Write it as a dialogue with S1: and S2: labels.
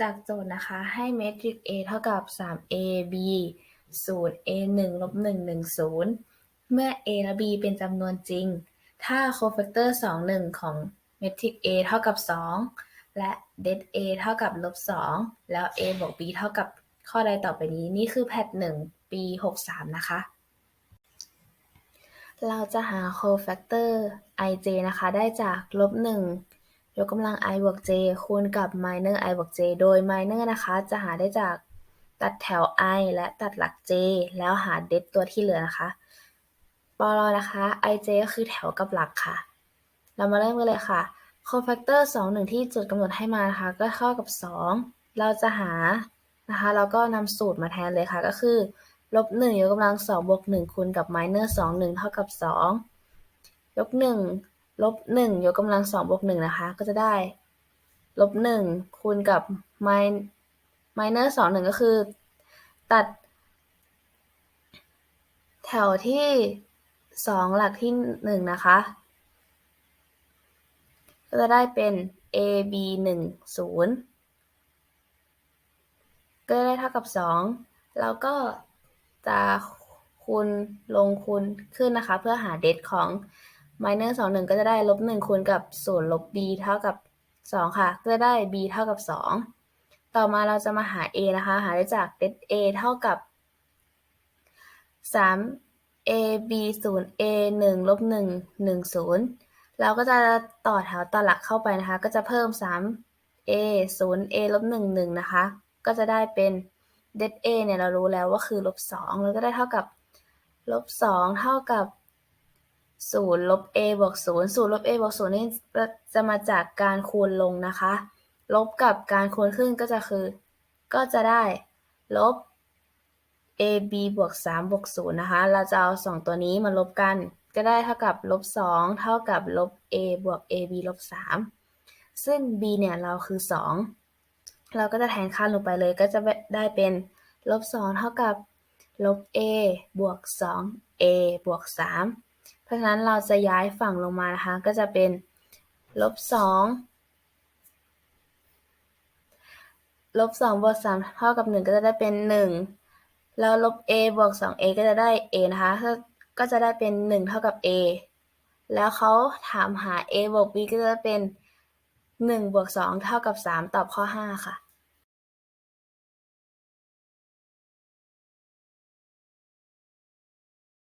S1: จากโจทย์นะคะ ให้เมตริก A เท่ากับ 3ab 0 a1 ลบ1 1 0 เมื่อ a และ b เป็นจำนวนจริง ถ้าโคแฟกเตอร์2 1 ของเมตริก A เท่ากับ 2 และเด a เท่ากับลบ2แล้ว a บวก b เท่ากับข้อใดต่อไปนี้ นี่คือแพท1ปี 63 นะคะ เราจะหาโคแฟกเตอร์ ij นะคะ ได้จากลบ1 ยกกำลัง i บวก j คูณกับ minor i บวก j โดย minor นะคะ จะหาได้จากตัดแถว i และตัดหลัก j แล้วหาเดฟตัวที่เหลือนะคะปลนะคะ ij ก็คือแถวกับหลักค่ะ เรามาเริ่มกันเลยค่ะโคแฟกเตอร์2 1 ที่จทย์กำหนดให้มานะคะ ก็เท่ากับ 2 เราจะหานะคะเราก็นำสูตรมาแทนเลยค่ะ ก็คือลบ1ยกกำลัง2บวก1คูณกับ minor 2 1 เท่ากับ2ยก1 ลบ1ยกกำลัง2บวก1นะคะ ก็จะได้ลบ1คูณกับ min minor 2 1ก็คือ ตัด แถวที่2หลักที่1นะคะ ก็จะได้เป็น a b 1 0ก็ได้เท่ากับ2แล้วก็จะคูณลงคูณขึ้นนะคะ เพื่อหาเดทของ minor 2 1ก็จะได้ลบ1คูณกับ0ลบ b เท่ากับ2ค่ะ ก็จะได้ b เท่ากับ2ต่อมาเราจะมาหา a นะคะ หาได้จากเดท a เท่ากับ3 a b 0 a 1ลบ1 1 0เราก็จะต่อแถวต่อหลักเข้าไปนะคะ ก็จะเพิ่ม3 a 0 a ลบ1 1นะคะ ก็จะได้เป็นเดท a เนี่ยเรารู้แล้วว่าคือลบ2แล้วก็ได้เท่ากับลบ2เท่ากับ 0ลบ a บวก0 0ลบ a บวก0นี่จะมาจากการคูณลงนะคะ ลบกับการคูณขึ้นก็จะคือ ก็จะได้ ลบ ab บวก3บวก0นะคะ เราจะเอา 2 ตัวนี้มาลบกัน ก็ได้เท่ากับลบ2เท่ากับลบ a บวก ab ลบ3ซึ่ง b เนี่ย เราคือ 2 เราก็จะแทนค่าลงไปเลย ก็จะได้เป็นลบ2เท่ากับลบ a บวก 2a บวก3 เพราะฉะนั้นเราจะย้ายฝั่งลงมานะคะ ก็จะเป็นลบ2ลบ2บวก3เท่ากับ1ก็จะได้เป็น1แล้วลบ a บวก 2a ก็จะได้ a นะคะก็จะได้เป็น1เท่ากับ a แล้วเขาถามหา a บวก b ก็จะเป็น1บวก2เท่ากับ3ตอบข้อ5ค่ะ